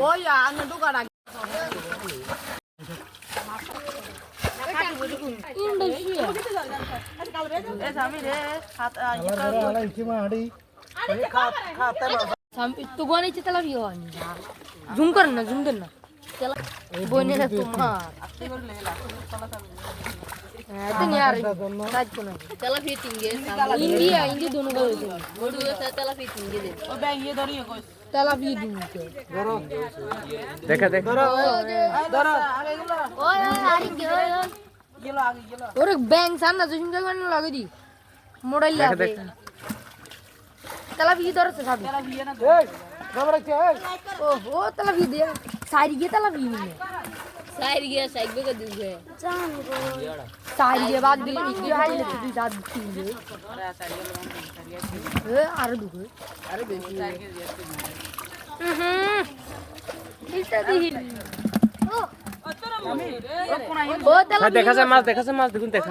ওই আনে ঢোকার আগে এ স্বামী রে হাত তো বোন ইচ্ছে তালা বিয়ে হয়নি জুম করেন না জুম দেন না বোনেরা তোমার। গো দেখা দেখ। লাগে তালা ও ও তালা দিয়ে। সাইড গিয়ে তালা বিয়ে নিয়ে। সাইড গিয়া সাইড বেগে দিবে সাইড গিয়ে বাদ দিলে তুই দাঁত আরও আরে বেশি তালা হ্যাঁ দেখা যায় মাছ দেখা যায় মাছ দেখুন দেখা